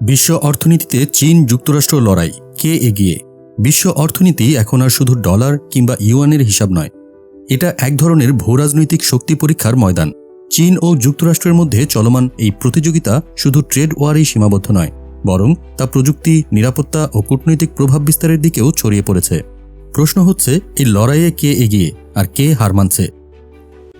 বিশ্ব অর্থনীতিতে চীন যুক্তরাষ্ট্র লড়াই, কে এগিয়ে? বিশ্ব অর্থনীতি এখন আর শুধু ডলার কিংবা ইউয়ানের হিসাব নয়। এটা এক ধরনের ভূরাজনৈতিক শক্তি পরীক্ষার ময়দান। চীন ও যুক্তরাষ্ট্রের মধ্যে চলমান এই প্রতিযোগিতা শুধু ট্রেড ওয়ারেই সীমাবদ্ধ নয়, বরং তা প্রযুক্তি, নিরাপত্তা ও কূটনৈতিক প্রভাব বিস্তারের দিকেও ছড়িয়ে পড়েছে। প্রশ্ন হচ্ছে, এই লড়াইয়ে কে এগিয়ে আর কে হার মানছে?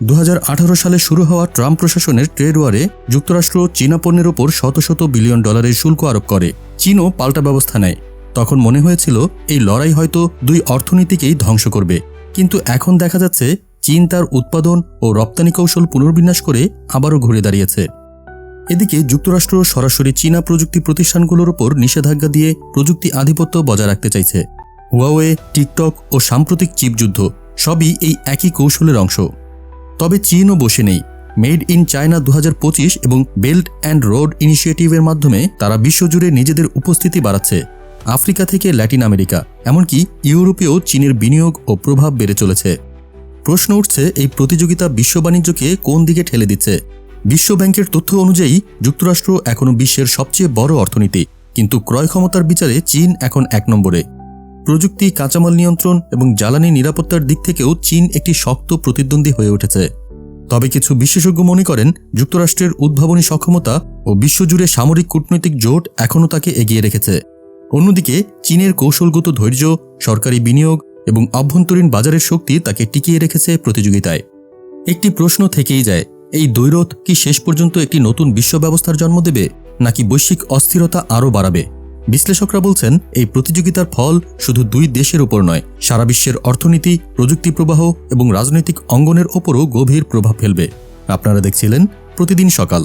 দু হাজার আঠারো সালে শুরু হওয়া ট্রাম্প প্রশাসনের ট্রেড ওয়ারে যুক্তরাষ্ট্র চীনা পণ্যের ওপর শত শত বিলিয়ন ডলারের শুল্ক আরোপ করে। চীনও পাল্টা ব্যবস্থা নেয়। তখন মনে হয়েছিল, এই লড়াই হয়তো দুই অর্থনীতিকেই ধ্বংস করবে। কিন্তু এখন দেখা যাচ্ছে, চীন তার উৎপাদন ও রপ্তানি কৌশল পুনর্বিন্যাস করে আবারও ঘুরে দাঁড়িয়েছে। এদিকে যুক্তরাষ্ট্র সরাসরি চীনা প্রযুক্তি প্রতিষ্ঠানগুলোর ওপর নিষেধাজ্ঞা দিয়ে প্রযুক্তি আধিপত্য বজায় রাখতে চাইছে। হুয়াওয়ে, টিকটক ও সাম্প্রতিক চিপ যুদ্ধ সবই এই একই কৌশলের অংশ। তবে চীনও বসে নেই। মেড ইন চায়না দু হাজার পঁচিশ এবং বেল্ট অ্যান্ড রোড ইনিশিয়েটিভের মাধ্যমে তারা বিশ্বজুড়ে নিজেদের উপস্থিতি বাড়াচ্ছে আফ্রিকা থেকে ল্যাটিন আমেরিকা, এমনকি ইউরোপেও চীনের বিনিয়োগ ও প্রভাব বেড়ে চলেছে। প্রশ্ন উঠছে, এই প্রতিযোগিতা বিশ্ব বাণিজ্যকে কোন দিকে ঠেলে দিচ্ছে? বিশ্ব ব্যাংকের তথ্য অনুযায়ী, যুক্তরাষ্ট্র এখনও বিশ্বের সবচেয়ে বড় অর্থনীতি, কিন্তু ক্রয় ক্ষমতার বিচারে চীন এখন এক নম্বরে। প্রযুক্তি, কাঁচামাল নিয়ন্ত্রণ এবং জ্বালানি নিরাপত্তার দিক থেকেও চীন একটি শক্ত প্রতিদ্বন্দ্বী হয়ে উঠেছে। তবে কিছু বিশেষজ্ঞ মনে করেন, যুক্তরাষ্ট্রের উদ্ভাবনী সক্ষমতা ও বিশ্বজুড়ে সামরিক কূটনৈতিক জোট এখনও তাকে এগিয়ে রেখেছে। অন্যদিকে, চীনের কৌশলগত ধৈর্য, সরকারি বিনিয়োগ এবং অভ্যন্তরীণ বাজারের শক্তি তাকে টিকিয়ে রেখেছে প্রতিযোগিতায়। একটি প্রশ্ন থেকেই যায়, এই দ্বৈরথ কি শেষ পর্যন্ত একটি নতুন বিশ্ব ব্যবস্থার জন্ম দেবে, নাকি বৈশ্বিক অস্থিরতা আরও বাড়াবে? বিশ্লেষকরা বলছেন, এই প্রতিযোগিতার ফল শুধু দুই দেশের উপর নয়, সারা বিশ্বের অর্থনীতি, প্রযুক্তি প্রবাহ এবং রাজনৈতিক অঙ্গনের ওপরও গভীর প্রভাব ফেলবে। আপনারা দেখছিলেন প্রতিদিন সকাল।